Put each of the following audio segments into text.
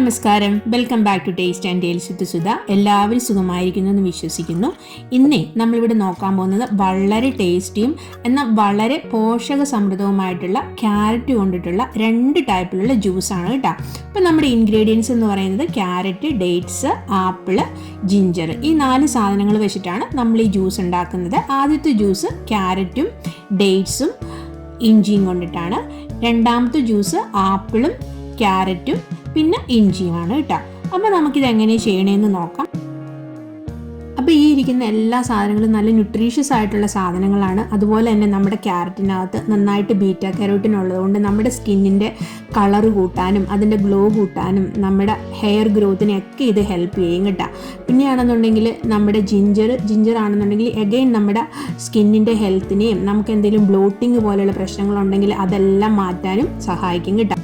നമസ്കാരം. Welcome back to taste and tales with Sudha എല്ലാവരും സുഖമായിരിക്കുന്നു എന്ന് വിശ്വസിക്കുന്നു. ഇന്നേ നമ്മളിവിടെ നോക്കാൻ പോകുന്നത് വളരെ ടേസ്റ്റിയും എന്നാൽ വളരെ പോഷക സമൃദ്ധവുമായിട്ടുള്ള ക്യാരറ്റ് കൊണ്ടിട്ടുള്ള രണ്ട് ടൈപ്പിലുള്ള ജ്യൂസാണ് കേട്ടോ. അപ്പം നമ്മുടെ ഇൻഗ്രീഡിയൻസ് എന്ന് പറയുന്നത് ക്യാരറ്റ് ഡേറ്റ്സ് ആപ്പിൾ ജിഞ്ചർ ഈ നാല് സാധനങ്ങൾ വെച്ചിട്ടാണ് നമ്മൾ ഈ ജ്യൂസ് ഉണ്ടാക്കുന്നത്. ആദ്യത്തെ ജ്യൂസ് ക്യാരറ്റും ഡേറ്റ്സും ഇഞ്ചിയും കൊണ്ടിട്ടാണ്. രണ്ടാമത്തെ ജ്യൂസ് ആപ്പിളും ക്യാരറ്റും പിന്നെ ഇഞ്ചിയുമാണ് കേട്ടോ. അപ്പോൾ നമുക്കിത് എങ്ങനെ ചെയ്യണമെന്ന് നോക്കാം. അപ്പോൾ ഈ ഇരിക്കുന്ന എല്ലാ സാധനങ്ങളും നല്ല ന്യൂട്രീഷ്യസ് ആയിട്ടുള്ള സാധനങ്ങളാണ്. അതുപോലെ തന്നെ നമ്മുടെ ക്യാരറ്റിനകത്ത് നന്നായിട്ട് ബീറ്റ കാരോട്ടിൻ ഉള്ളതുകൊണ്ട് നമ്മുടെ സ്കിന്നിന്റെ കളർ കൂട്ടാനും അതിന്റെ ഗ്ലോ കൂട്ടാനും നമ്മുടെ ഹെയർ ഗ്രോത്തിനെയൊക്കെ ഇത് ഹെൽപ്പ് ചെയ്യും കേട്ടോ. പിന്നെയാണെന്നുണ്ടെങ്കിൽ നമ്മുടെ ജിഞ്ചർ ജിഞ്ചർ ആണെന്നുണ്ടെങ്കിൽ എഗെയിൻ നമ്മുടെ സ്കിന്നിന്റെ ഹെൽത്തിനെയും നമുക്ക് എന്തെങ്കിലും ബ്ലോട്ടിങ് പോലെയുള്ള പ്രശ്നങ്ങളുണ്ടെങ്കിൽ അതെല്ലാം മാറ്റാനും സഹായിക്കും കേട്ടോ.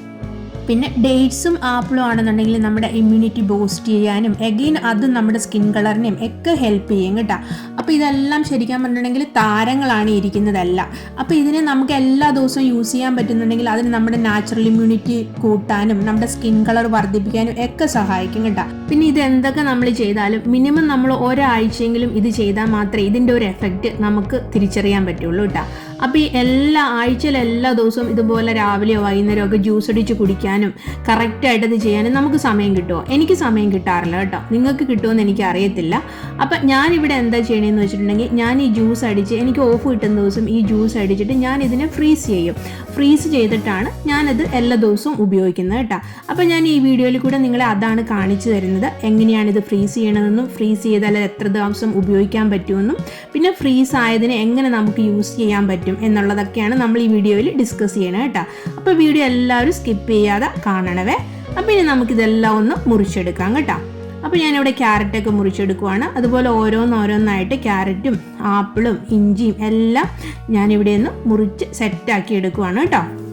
പിന്നെ ഡേറ്റ്സും ആപ്പിളും ആണെന്നുണ്ടെങ്കിൽ നമ്മുടെ ഇമ്മ്യൂണിറ്റി ബൂസ്റ്റ് ചെയ്യാനും എഗെയിൻ അത് നമ്മുടെ സ്കിൻ കളറിനെയും ഒക്കെ ഹെൽപ്പ് ചെയ്യും കേട്ടോ. അപ്പോൾ ഇതെല്ലാം ശരിക്കാൻ പറഞ്ഞിട്ടുണ്ടെങ്കിൽ താരങ്ങളാണ് ഇരിക്കുന്നതല്ല. അപ്പോൾ ഇതിനെ നമുക്ക് എല്ലാ ദിവസവും യൂസ് ചെയ്യാൻ പറ്റുന്നുണ്ടെങ്കിൽ അതിന് നമ്മുടെ നാച്ചുറൽ ഇമ്മ്യൂണിറ്റി കൂട്ടാനും നമ്മുടെ സ്കിൻ കളർ വർദ്ധിപ്പിക്കാനും ഒക്കെ സഹായിക്കും കേട്ടോ. പിന്നെ ഇത് എന്തൊക്കെ നമ്മൾ ചെയ്താലും മിനിമം നമ്മൾ ഒരാഴ്ചയെങ്കിലും ഇത് ചെയ്താൽ മാത്രമേ ഇതിന്റെ ഒരു എഫക്റ്റ് നമുക്ക് തിരിച്ചറിയാൻ പറ്റുള്ളൂ കേട്ടോ അപ്പോൾ ഈ എല്ലാ ആഴ്ചയിൽ എല്ലാ ദിവസവും ഇതുപോലെ രാവിലെയോ വൈകുന്നേരമോ ഒക്കെ ജ്യൂസ് അടിച്ച് കുടിക്കാനും കറക്റ്റായിട്ട് ഇത് ചെയ്യാനും നമുക്ക് സമയം കിട്ടുമോ? എനിക്ക് സമയം കിട്ടാറില്ല കേട്ടോ നിങ്ങൾക്ക് കിട്ടുമെന്ന് എനിക്ക് അറിയത്തില്ല. അപ്പം ഞാനിവിടെ എന്താ ചെയ്യണമെന്ന് വെച്ചിട്ടുണ്ടെങ്കിൽ ഞാൻ ഈ ജ്യൂസ് അടിച്ച് എനിക്ക് ഓഫ് കിട്ടുന്ന ദിവസം ഈ ജ്യൂസ് അടിച്ചിട്ട് ഞാൻ ഇതിനെ ഫ്രീസ് ചെയ്യും. ഫ്രീസ് ചെയ്തിട്ടാണ് ഞാനത് എല്ലാ ദിവസവും ഉപയോഗിക്കുന്നത് കേട്ടോ അപ്പം ഞാൻ ഈ വീഡിയോയിൽ കൂടെ നിങ്ങളെ അതാണ് കാണിച്ചു തരുന്നത്. എങ്ങനെയാണ് ഇത് ഫ്രീസ് ചെയ്യണമെന്നും ഫ്രീസ് ചെയ്താൽ എത്ര ദിവസം ഉപയോഗിക്കാൻ പറ്റുമെന്നും പിന്നെ ഫ്രീസ് ആയതിനെ എങ്ങനെ നമുക്ക് യൂസ് ചെയ്യാൻ പറ്റും എന്നുള്ളതൊക്കെയാണ് നമ്മൾ ഈ വീഡിയോയിൽ ഡിസ്കസ് ചെയ്യണം കേട്ടോ. അപ്പോൾ വീഡിയോ എല്ലാവരും സ്കിപ്പ് ചെയ്യാതെ കാണണവേ. അപ്പോൾ ഇനി നമുക്കിതെല്ലാം ഒന്ന് മുറിച്ചെടുക്കാം കേട്ടോ. അപ്പോൾ ഞാനിവിടെ ക്യാരറ്റൊക്കെ മുറിച്ചെടുക്കുവാണ്. അതുപോലെ ഓരോന്നോരോന്നായിട്ട് ക്യാരറ്റും ആപ്പിളും ഇഞ്ചിയും എല്ലാം ഞാനിവിടെ ഒന്ന് മുറിച്ച് സെറ്റാക്കി എടുക്കുവാണ് കേട്ടോ.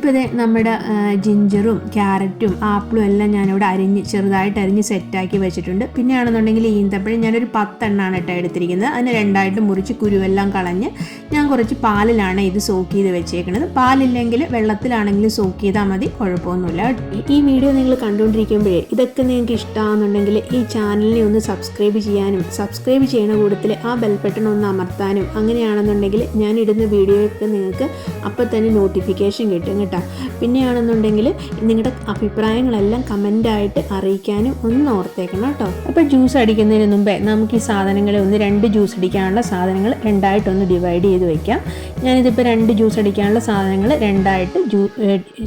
ഇപ്പോൾ ഇത് നമ്മുടെ ജിഞ്ചറും ക്യാരറ്റും ആപ്പിളും എല്ലാം ഞാനിവിടെ അരിഞ്ഞ് ചെറുതായിട്ട് അരിഞ്ഞ് സെറ്റാക്കി വെച്ചിട്ടുണ്ട്. പിന്നെ പിന്നെയാണെന്നുണ്ടെങ്കിൽ ഈന്തപ്പഴം ഞാനൊരു പത്തെണ്ണമാണ് കേട്ടോ എടുത്തിരിക്കുന്നത്. അതിന് രണ്ടായിട്ട് മുറിച്ച് കുരുവെല്ലാം കളഞ്ഞ് ഞാൻ കുറച്ച് പാലിലാണ് ഇത് സോക്ക് ചെയ്ത് വെച്ചേക്കുന്നത് പാലില്ലെങ്കിൽ വെള്ളത്തിലാണെങ്കിലും സോക്ക് ചെയ്താൽ മതി കുഴപ്പമൊന്നുമില്ല. ഈ വീഡിയോ നിങ്ങൾ കണ്ടുകൊണ്ടിരിക്കുമ്പോഴേ ഇതൊക്കെ നിങ്ങൾക്ക് ഇഷ്ടമാണെന്നുണ്ടെങ്കിൽ ഈ ചാനലിനെ ഒന്ന് സബ്സ്ക്രൈബ് ചെയ്യാനും സബ്സ്ക്രൈബ് ചെയ്യണ കൂട്ടത്തിൽ ആ ബെൽ ബട്ടൺ ഒന്ന് അമർത്താനും അങ്ങനെയാണെന്നുണ്ടെങ്കിൽ ഞാൻ ഇടുന്ന വീഡിയോയൊക്കെ നിങ്ങൾക്ക് അപ്പോൾ തന്നെ നോട്ടിഫിക്കേഷൻ കിട്ടും. കേട്ടോ. പിന്നെയാണെന്നുണ്ടെങ്കിൽ നിങ്ങളുടെ അഭിപ്രായങ്ങളെല്ലാം കമന്റായിട്ട് അറിയിക്കാനും ഒന്ന് ഓർത്തേക്കണം കേട്ടോ. അപ്പോൾ ജ്യൂസ് അടിക്കുന്നതിന് മുമ്പേ നമുക്ക് ഈ സാധനങ്ങളെ ഒന്ന് രണ്ട് ജ്യൂസ് അടിക്കാനുള്ള സാധനങ്ങൾ രണ്ടായിട്ടൊന്ന് ഡിവൈഡ് ചെയ്ത് വയ്ക്കാം ഞാനിതിപ്പോൾ രണ്ട് ജ്യൂസ് അടിക്കാനുള്ള സാധനങ്ങൾ രണ്ടായിട്ട് ജ്യൂ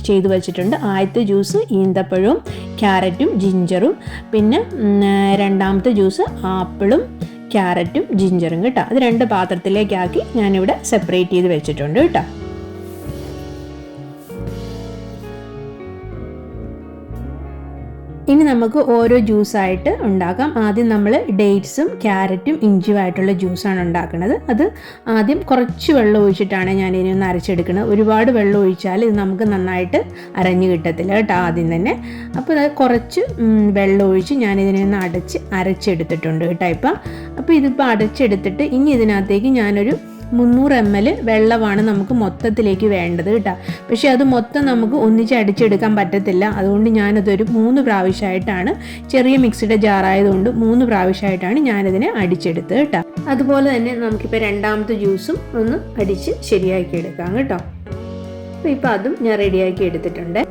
ചെയ്തു വച്ചിട്ടുണ്ട്. ആദ്യത്തെ ജ്യൂസ് ഈന്തപ്പഴവും ക്യാരറ്റും ജിഞ്ചറും പിന്നെ രണ്ടാമത്തെ ജ്യൂസ് ആപ്പിളും ക്യാരറ്റും ജിഞ്ചറും കേട്ടോ. അത് രണ്ട് പാത്രത്തിലേക്കാക്കി ഞാനിവിടെ സെപ്പറേറ്റ് ചെയ്ത് വെച്ചിട്ടുണ്ട് കേട്ടോ. ഇനി നമുക്ക് ഓരോ ജ്യൂസായിട്ട് ഉണ്ടാക്കാം. ആദ്യം നമ്മൾ ഡേറ്റ്സും ക്യാരറ്റും ഇഞ്ചിയുമായിട്ടുള്ള ജ്യൂസാണ് ഉണ്ടാക്കുന്നത്. അത് ആദ്യം കുറച്ച് വെള്ളം ഒഴിച്ചിട്ടാണ് ഞാൻ ഇനി ഒന്ന് അരച്ചെടുക്കുന്നത്. ഒരുപാട് വെള്ളം ഒഴിച്ചാൽ ഇത് നമുക്ക് നന്നായിട്ട് അരഞ്ഞു കിട്ടത്തില്ല കേട്ടോ ആദ്യം തന്നെ. അപ്പോൾ കുറച്ച് വെള്ളം ഒഴിച്ച് ഞാൻ ഇതിനെ ഒന്ന് അടച്ച് അരച്ചെടുത്തിട്ടുണ്ട് കേട്ടോ ഇപ്പം. അപ്പോൾ ഇതിപ്പോൾ അടച്ചെടുത്തിട്ട് ഇനി ഇതിനകത്തേക്ക് ഞാനൊരു മുന്നൂറ് എം എൽ വെള്ളമാണ് നമുക്ക് മൊത്തത്തിലേക്ക് വേണ്ടത് കേട്ടോ. പക്ഷേ അത് മൊത്തം നമുക്ക് ഒന്നിച്ച് അടിച്ചെടുക്കാൻ പറ്റത്തില്ല. അതുകൊണ്ട് ഞാനതൊരു മൂന്ന് പ്രാവശ്യമായിട്ടാണ് ചെറിയ മിക്സിയുടെ ജാറായതുകൊണ്ട് മൂന്ന് പ്രാവശ്യമായിട്ടാണ് ഞാനതിനെ അടിച്ചെടുത്തത് കേട്ടോ. അതുപോലെ തന്നെ നമുക്കിപ്പോൾ രണ്ടാമത്തെ ജ്യൂസും ഒന്ന് അടിച്ച് ശരിയാക്കി എടുക്കാം കേട്ടോ. അപ്പോൾ ഇപ്പോൾ അതും ഞാൻ റെഡിയാക്കി എടുത്തിട്ടുണ്ട്.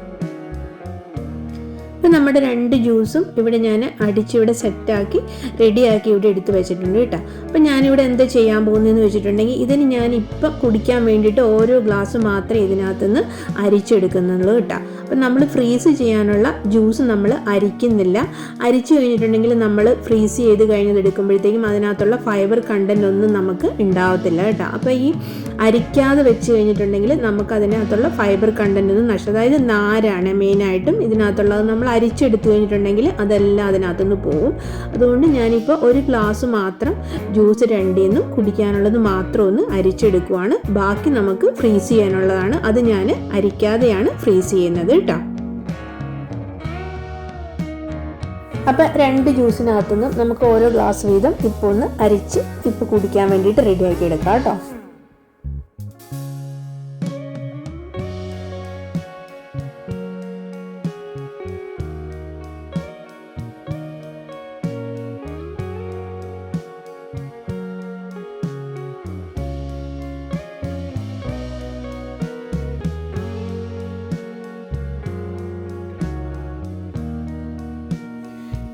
അപ്പോൾ നമ്മുടെ രണ്ട് ജ്യൂസും ഇവിടെ ഞാൻ അടിച്ചിവിടെ സെറ്റാക്കി റെഡിയാക്കി ഇവിടെ എടുത്ത് വെച്ചിട്ടുണ്ട് കേട്ടോ. അപ്പോൾ ഞാനിവിടെ എന്താ ചെയ്യാൻ പോകുന്നതെന്ന് വെച്ചിട്ടുണ്ടെങ്കിൽ ഇതിന് ഞാൻ ഇപ്പം കുടിക്കാൻ വേണ്ടിയിട്ട് ഓരോ ഗ്ലാസ് മാത്രമേ ഇതിനകത്തുനിന്ന് അരിച്ചെടുക്കുന്നുള്ളൂ കേട്ടോ. അപ്പം നമ്മൾ ഫ്രീസ് ചെയ്യാനുള്ള ജ്യൂസ് നമ്മൾ അരിക്കുന്നില്ല. അരിച്ചു കഴിഞ്ഞിട്ടുണ്ടെങ്കിൽ നമ്മൾ ഫ്രീസ് ചെയ്ത് കഴിഞ്ഞത് എടുക്കുമ്പോഴത്തേക്കും അതിനകത്തുള്ള ഫൈബർ കണ്ടന്റ് ഒന്നും നമുക്ക് ഉണ്ടാവത്തില്ല കേട്ടോ. അപ്പോൾ ഈ അരിക്കാതെ വെച്ച് കഴിഞ്ഞിട്ടുണ്ടെങ്കിൽ നമുക്ക് അതിനകത്തുള്ള ഫൈബർ കണ്ടന്റ് ഒന്നും നഷ്ടം അതായത് നാരാണ് മെയിനായിട്ടും ഇതിനകത്തുള്ളത്. നമ്മൾ അരിച്ചെടുത്തു കഴിഞ്ഞിട്ടുണ്ടെങ്കിൽ അതെല്ലാം അതിനകത്തുനിന്ന് പോവും. അതുകൊണ്ട് ഞാനിപ്പോൾ ഒരു ഗ്ലാസ് മാത്രം ജ്യൂസ് രണ്ടിൽ നിന്നും കുടിക്കാനുള്ളത് മാത്രം ഒന്ന് അരിച്ചെടുക്കുവാണ്. ബാക്കി നമുക്ക് ഫ്രീസ് ചെയ്യാനുള്ളതാണ്. അത് ഞാൻ അരിക്കാതെയാണ് ഫ്രീസ് ചെയ്യുന്നത് കേട്ടോ. അപ്പം രണ്ട് ജ്യൂസിനകത്തുനിന്നും നമുക്ക് ഓരോ ഗ്ലാസ് വീതം ഇപ്പോൾ ഒന്ന് അരിച്ച് ഇപ്പോൾ കുടിക്കാൻ വേണ്ടിയിട്ട് റെഡിയാക്കി എടുക്കാം കേട്ടോ.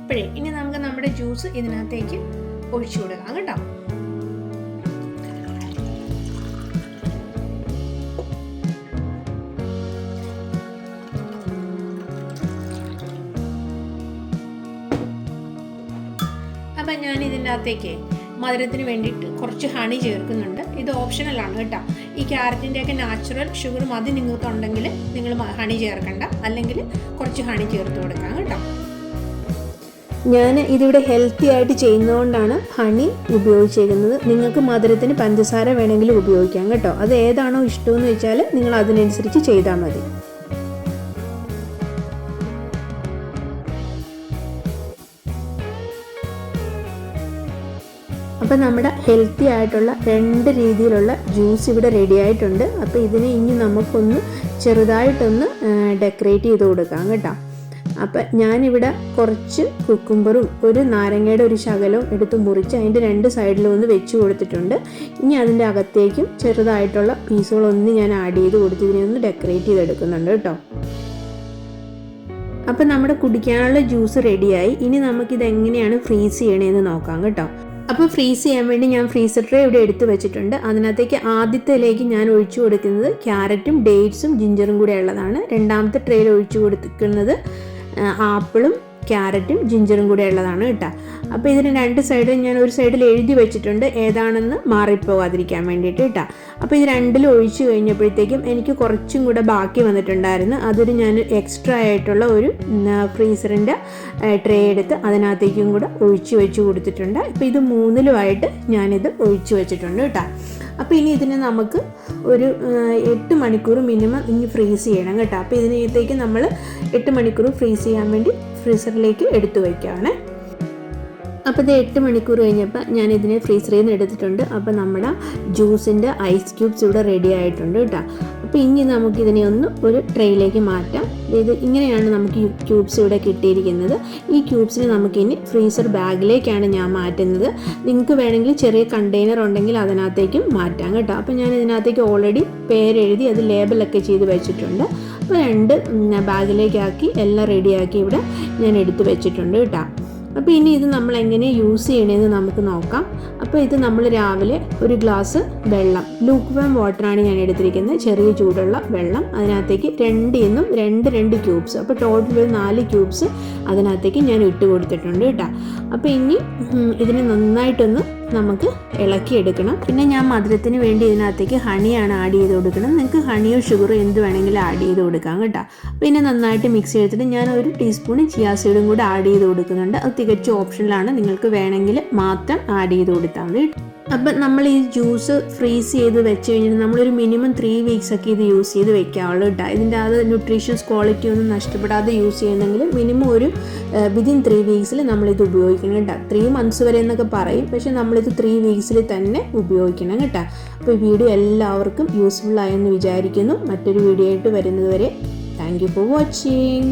അപ്പോഴേ ഇനി നമുക്ക് നമ്മുടെ ജ്യൂസ് ഇതിനകത്തേക്ക് ഒഴിച്ചു കൊടുക്കാം കേട്ടോ. അപ്പം ഞാൻ ഇതിന്റെ അകത്തേക്ക് മധുരത്തിന് വേണ്ടിയിട്ട് കുറച്ച് ഹണി ചേർക്കുന്നുണ്ട്. ഇത് ഓപ്ഷണലാണ് കേട്ടോ. ഈ ക്യാരറ്റിന്റെയൊക്കെ നാച്ചുറൽ ഷുഗർ മതി നിങ്ങൾക്കുണ്ടെങ്കിൽ നിങ്ങൾ ഹണി ചേർക്കണ്ട. അല്ലെങ്കിൽ കുറച്ച് ഹണി ചേർത്ത് കൊടുക്കാം കേട്ടോ. ഞാൻ ഇതിവിടെ ഹെൽത്തി ആയിട്ട് ചെയ്യുന്നതുകൊണ്ടാണ് ഹണി ഉപയോഗിച്ചിരിക്കുന്നത് നിങ്ങൾക്ക് മധുരത്തിന് പഞ്ചസാര വേണമെങ്കിലും ഉപയോഗിക്കാം കേട്ടോ. അത് ഏതാണോ ഇഷ്ടമെന്ന് വെച്ചാൽ നിങ്ങൾ അതിനനുസരിച്ച് ചെയ്താൽ മതി. അപ്പോൾ നമ്മുടെ ഹെൽത്തി ആയിട്ടുള്ള രണ്ട് രീതിയിലുള്ള ജ്യൂസ് ഇവിടെ റെഡി ആയിട്ടുണ്ട്. അപ്പോൾ ഇതിനെ ഇനി നമുക്കൊന്ന് ചെറുതായിട്ടൊന്ന് ഡെക്കറേറ്റ് ചെയ്ത് കൊടുക്കാം കേട്ടോ. അപ്പം ഞാനിവിടെ കുറച്ച് കുക്കുംബറും ഒരു നാരങ്ങയുടെ ഒരു ശകലവും എടുത്ത് മുറിച്ച് അതിന്റെ രണ്ട് സൈഡിലും ഒന്ന് വെച്ച് കൊടുത്തിട്ടുണ്ട്. ഇനി അതിന്റെ അകത്തേക്കും ചെറുതായിട്ടുള്ള പീസുകളൊന്ന് ഞാൻ ആഡ് ചെയ്ത് കൊടുത്ത് ഇതിനെ ഒന്ന് ഡെക്കറേറ്റ് ചെയ്തെടുക്കുന്നുണ്ട് കേട്ടോ. അപ്പം നമ്മുടെ കുടിക്കാനുള്ള ജ്യൂസ് റെഡിയായി ഇനി നമുക്കിത് എങ്ങനെയാണ് ഫ്രീസ് ചെയ്യണേന്ന് നോക്കാം കേട്ടോ. അപ്പോൾ ഫ്രീസ് ചെയ്യാൻ വേണ്ടി ഞാൻ ഫ്രീസർ ട്രേ ഇവിടെ എടുത്തു വെച്ചിട്ടുണ്ട്. അതിനകത്തേക്ക് ആദ്യത്തേലേക്ക് ഞാൻ ഒഴിച്ചു കൊടുക്കുന്നത് ക്യാരറ്റും ഡേറ്റ്സും ജിഞ്ചറും കൂടെ ഉള്ളതാണ്. രണ്ടാമത്തെ ട്രേയിൽ ഒഴിച്ചു കൊടുക്കുന്നത് ആപ്പിളും ക്യാരറ്റും ജിഞ്ചറും കൂടെ ഉള്ളതാണ് കേട്ടോ. അപ്പോൾ ഇതിന് രണ്ട് സൈഡും ഞാൻ ഒരു സൈഡിൽ എഴുതി വെച്ചിട്ടുണ്ട്. ഏതാണെന്ന് മാറിപ്പോകാതിരിക്കാൻ വേണ്ടിയിട്ട് കേട്ടോ. അപ്പോൾ ഇത് രണ്ടിലും ഒഴിച്ചു കഴിഞ്ഞപ്പോഴത്തേക്കും എനിക്ക് കുറച്ചും കൂടെ ബാക്കി വന്നിട്ടുണ്ടായിരുന്നു. അതൊരു ഞാൻ എക്സ്ട്രാ ആയിട്ടുള്ള ഒരു ഫ്രീസറിന്റെ ട്രേ എടുത്ത് അതിനകത്തേക്കും കൂടെ ഒഴിച്ചു വെച്ച് കൊടുത്തിട്ടുണ്ട്. ഇപ്പോൾ ഇത് മൂന്നിലുമായിട്ട് ഞാനിത് ഒഴിച്ചു വെച്ചിട്ടുണ്ട് കേട്ടോ. അപ്പോൾ ഇനി ഇതിനെ നമുക്ക് ഒരു എട്ട് മണിക്കൂർ മിനിമം ഇനി ഫ്രീസ് ചെയ്യണം കേട്ടോ. അപ്പോൾ ഇതിനകത്തേക്ക് നമ്മൾ എട്ട് മണിക്കൂർ ഫ്രീസ് ചെയ്യാൻ വേണ്ടി ഫ്രീസറിലേക്ക് എടുത്തു വയ്ക്കുകയാണ് അപ്പോൾ ഇത് എട്ട് മണിക്കൂർ കഴിഞ്ഞപ്പോൾ ഞാൻ ഇതിനെ ഫ്രീസറിൽ നിന്ന് എടുത്തിട്ടുണ്ട്. അപ്പോൾ നമ്മുടെ ജ്യൂസിന്റെ ഐസ് ക്യൂബ്സ് ഇവിടെ റെഡി ആയിട്ടുണ്ട് കേട്ടോ. അപ്പോൾ ഇനി നമുക്ക് ഇതിനെ ഒന്ന് ഒരു ട്രെയിലേക്ക് മാറ്റാം. ഇത് ഇങ്ങനെയാണ് നമുക്ക് ക്യൂബ്സ് ഇവിടെ കിട്ടിയിരിക്കുന്നത്. ഈ ക്യൂബ്സിനെ നമുക്കിനി ഫ്രീസർ ബാഗിലേക്കാണ് ഞാൻ മാറ്റുന്നത്. നിങ്ങൾക്ക് വേണമെങ്കിൽ ചെറിയ കണ്ടെയ്നർ ഉണ്ടെങ്കിൽ അതിനകത്തേക്കും മാറ്റാം കേട്ടോ. അപ്പോൾ ഞാൻ ഇതിനകത്തേക്ക് ഓൾറെഡി പേരെഴുതി അത് ലേബലൊക്കെ ചെയ്ത് വെച്ചിട്ടുണ്ട്. അപ്പോൾ രണ്ട് ബാഗിലേക്കാക്കി എല്ലാം റെഡിയാക്കി ഇവിടെ ഞാൻ എടുത്ത് വെച്ചിട്ടുണ്ട് കേട്ടോ. അപ്പോൾ ഇനി ഇത് നമ്മൾ എങ്ങനെ യൂസ് ചെയ്യണമെന്ന് നമുക്ക് നോക്കാം. അപ്പോൾ ഇത് നമ്മൾ രാവിലെ ഒരു ഗ്ലാസ് വെള്ളം ലൂക്ക് വേം വാട്ടറാണ് ഞാൻ എടുത്തിരിക്കുന്നത്. ചെറിയ ചൂടുള്ള വെള്ളം. അതിനകത്തേക്ക് രണ്ട് നിന്നും രണ്ട് രണ്ട് ക്യൂബ്സ് അപ്പോൾ ടോട്ടൽ ഒരു നാല് ക്യൂബ്സ് അതിനകത്തേക്ക് ഞാൻ ഇട്ട് കൊടുത്തിട്ടുണ്ട് കേട്ടോ. അപ്പോൾ ഇനി ഇതിനെ നന്നായിട്ടൊന്ന് നമുക്ക് ഇളക്കി എടുക്കണം പിന്നെ ഞാൻ മധുരത്തിന് വേണ്ടി ഇതിനകത്തേക്ക് ഹണിയാണ് ആഡ് ചെയ്ത് കൊടുക്കണം. നിങ്ങൾക്ക് ഹണിയോ ഷുഗറോ എന്ത് വേണമെങ്കിലും ആഡ് ചെയ്ത് കൊടുക്കാം കേട്ടോ. പിന്നെ നന്നായിട്ട് മിക്സ് ചെയ്തിട്ട് ഞാൻ ഒരു ടീസ്പൂൺ ചിയാ സീഡും കൂടെ ആഡ് ചെയ്ത് കൊടുക്കുന്നുണ്ട്. അത് തികച്ചും ഓപ്ഷനിലാണ് നിങ്ങൾക്ക് വേണമെങ്കിൽ മാത്രം ആഡ് ചെയ്ത് കൊടുത്താൽ മതി അപ്പം നമ്മൾ ഈ ജ്യൂസ് ഫ്രീസ് ചെയ്ത് വെച്ച് കഴിഞ്ഞാൽ നമ്മളൊരു മിനിമം ത്രീ വീക്സ് ഒക്കെ ഇത് യൂസ് ചെയ്ത് വെക്കാവുള്ളൂ കേട്ടോ ഇതിന്റെ അത് ന്യൂട്രീഷ്യസ് ക്വാളിറ്റി ഒന്നും നഷ്ടപ്പെടാതെ യൂസ് ചെയ്യുന്നെങ്കിൽ മിനിമം ഒരു വിതിൻ ത്രീ വീക്സിൽ നമ്മളിത് ഉപയോഗിക്കണം കേട്ടോ ത്രീ മന്ത്സ് വരെ എന്നൊക്കെ പറയും. പക്ഷേ നമ്മളിത് ത്രീ വീക്സിൽ തന്നെ ഉപയോഗിക്കണം കേട്ടോ അപ്പോൾ ഈ വീഡിയോ എല്ലാവർക്കും യൂസ്ഫുൾ ആയെന്ന് വിചാരിക്കുന്നു. മറ്റൊരു വീഡിയോ ആയിട്ട് വരുന്നത് വരെ താങ്ക് യു ഫോർ വാച്ചിങ്